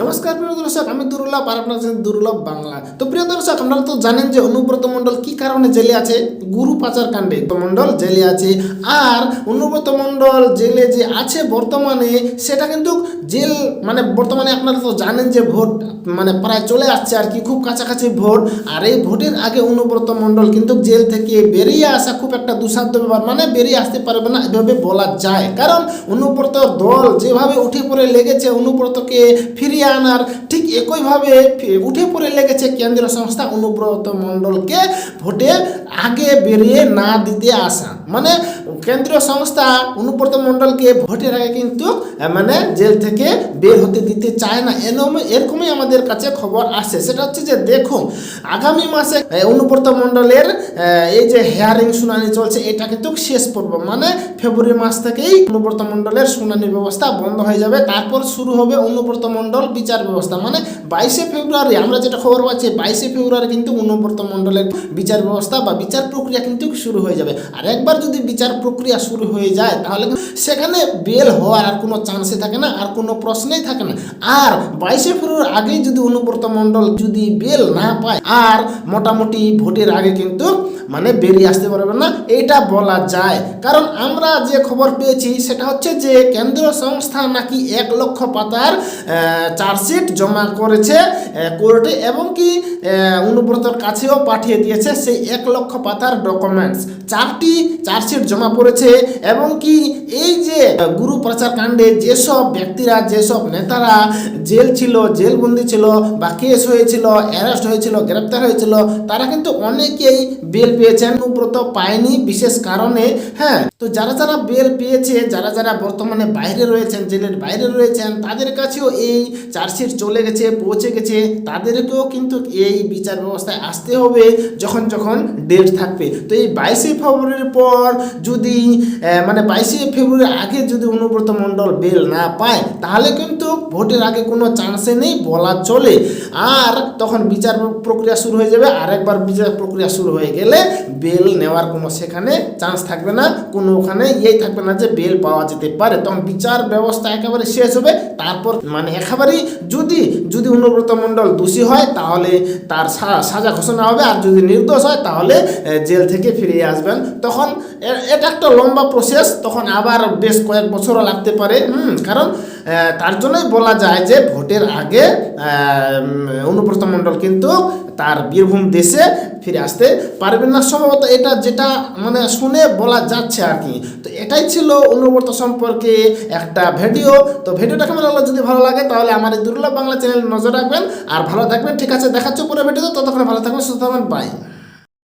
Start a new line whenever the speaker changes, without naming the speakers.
নমস্কার প্রিয় দর্শক, আমি দুর্লভ আর আপনার দুর্লভ বাংলা। তো প্রিয় দর্শক, আপনারা তো জানেন যে অনুব্রত মণ্ডল কি কারণে জেলে আছে? গুরু পাচার কাণ্ডে। তো মণ্ডল জেলে আছে। আর অনুব্রত মণ্ডল জেলে যে আছে বর্তমানে, সেটা কিন্তু জেল মানে বর্তমানে আপনারা তো জানেন যে ভোট মানে প্রায় চলে আসছে আর কি, খুব কাছাকাছি ভোট। আর এই ভোটের আগে অনুব্রত মণ্ডল কিন্তু জেল থেকে বেরিয়ে আসা খুব একটা দুঃসাধ্য ব্যাপার মানে বেরিয়ে আসতে পারবে না, এভাবে বলা যায়। কারণ অনুব্রত দল যেভাবে উঠে পড়ে লেগেছে, অনুব্রতকে ফিরিয়ে আনার ঠিক একইভাবে উঠে পড়ে লেগেছে কেন্দ্রীয় সংস্থা অনুব্রত মণ্ডলকে ভোটে আগে বেরিয়ে না দিতে আসা। মানে কেন্দ্রীয় সংস্থা অনুব্রত মণ্ডলকে ভোটের আগে কিন্তু মানে জেল থেকে বের হতে দিতে চায় না। এরকম এরকমই আমাদের কাছে খবর আসে সেটা হচ্ছে যে, দেখুন, আগামী মাসে অনুব্রত মণ্ডলের এই যে হেয়ারিং শুনানি চলছে, এটা কিন্তু শেষ পর্ব। মানে ফেব্রুয়ারি মাস থেকেই অনুব্রত মণ্ডলের শুনানি ব্যবস্থা বন্ধ হয়ে যাবে। তারপর শুরু হবে অনুব্রত মণ্ডল বিচার ব্যবস্থা। মানে বাইশে ফেব্রুয়ারি, আমরা যেটা খবর পাচ্ছি, বাইশে ফেব্রুয়ারি কিন্তু অনুব্রত মণ্ডলের বিচার ব্যবস্থা বা বিচার প্রক্রিয়া কিন্তু শুরু হয়ে যাবে। আর একবার যদি বিচার প্রক্রিয়া শুরু হয়ে যায়, তাহলে সেখানে বেল হওয়ার আর কোনো চান্সই থাকে না, আর কোনো প্রশ্নই থাকে না। আর বাইশে ফেব্রুয়ারি আগেই যদি অনুব্রত মণ্ডল যদি বেল না পায়, আর মোটামুটি ভোটের আগে কিন্তু মানে বেরিয়ে আসতে পারবে না, এটা বলা যায়। কারণ আমরা যে খবর পেয়েছি, সেটা হচ্ছে যে কেন্দ্রীয় সংস্থা নাকি এক লক্ষ পাতার চার্জশিট জমা করেছে কোর্টে, এবং কি অনুব্রতর কাছেও পাঠিয়ে দিয়েছে সেই এক লক্ষ পাতার ডকুমেন্টস চারটি চার্জশিট জমা পড়েছে এবং কি এই যে গুরু প্রচার কাণ্ডে যেসব ব্যক্তিরা, যেসব নেতারা জেল ছিল, জেলবন্দি ছিল বা কেস হয়েছিল, অ্যারেস্ট হয়েছিল, গ্রেপ্তার হয়েছিল, তারা কিন্তু অনেকেই বেল পেয়েছেন। অনুব্রত পায়নি, বিশেষ কারণে হ্যাঁ। তো যারা যারা বেল পেয়েছে, যারা যারা বর্তমানে বাইরে রয়েছেন, জেলের বাইরে রয়েছেন, তাদের কাছেও এই চার্জশিট চলে গেছে, পৌঁছে গেছে। তাদেরকেও কিন্তু এই বিচার ব্যবস্থায় আসতে হবে যখন যখন ডেট থাকবে। তো এই বাইশে ফেব্রুয়ারির পর যদি মানে বাইশে ফেব্রুয়ারির আগে যদি অনুব্রত মণ্ডল বেল না পায়, তাহলে কিন্তু ভোটের আগে কোনো চান্সে নেই, বলা চলে। আর তখন বিচার প্রক্রিয়া শুরু হয়ে যাবে। আর একবার বিচার প্রক্রিয়া শুরু হয়ে গেলে বেল নেওয়ার কোনো সেখানে চান্স থাকবে না, কোনো ওখানে ইয়েই থাকবে না যে বেল পাওয়া যেতে পারে। তখন বিচার ব্যবস্থা একেবারে শেষ হবে। তারপর মানে একেবারেই যদি যদি অনুব্রত মণ্ডল দোষী হয়, তাহলে তার সাজা ঘোষণা হবে। আর যদি নির্দোষ হয়, তাহলে জেল থেকে ফিরে আসবেন। তখন এটা একটা লম্বা প্রসেস তখন আবার বেশ কয়েক বছরও লাগতে পারে। হুম, কারণ তার জন্যই বলা যায় যে ভোটের আগে অনুব্রত মণ্ডল কিন্তু তার বীরভূম দেশে ফিরে আসতে পারবেন না। সম্ভবত এটা যেটা মানে শুনে বলা যাচ্ছে আর কি। তো এটাই ছিল অনুব্রত সম্পর্কে একটা ভিডিও। তো ভিডিওটা কেমন লাগল যদি ভালো লাগে, তাহলে আমার এই দুর্লভ বাংলা চ্যানেল নজর রাখবেন। আর ভালো থাকবেন। ঠিক আছে, দেখাচ্ছ পুরো ভিডিও ততক্ষণ ভালো থাকবেন, সুস্থ থাকবেন। বাই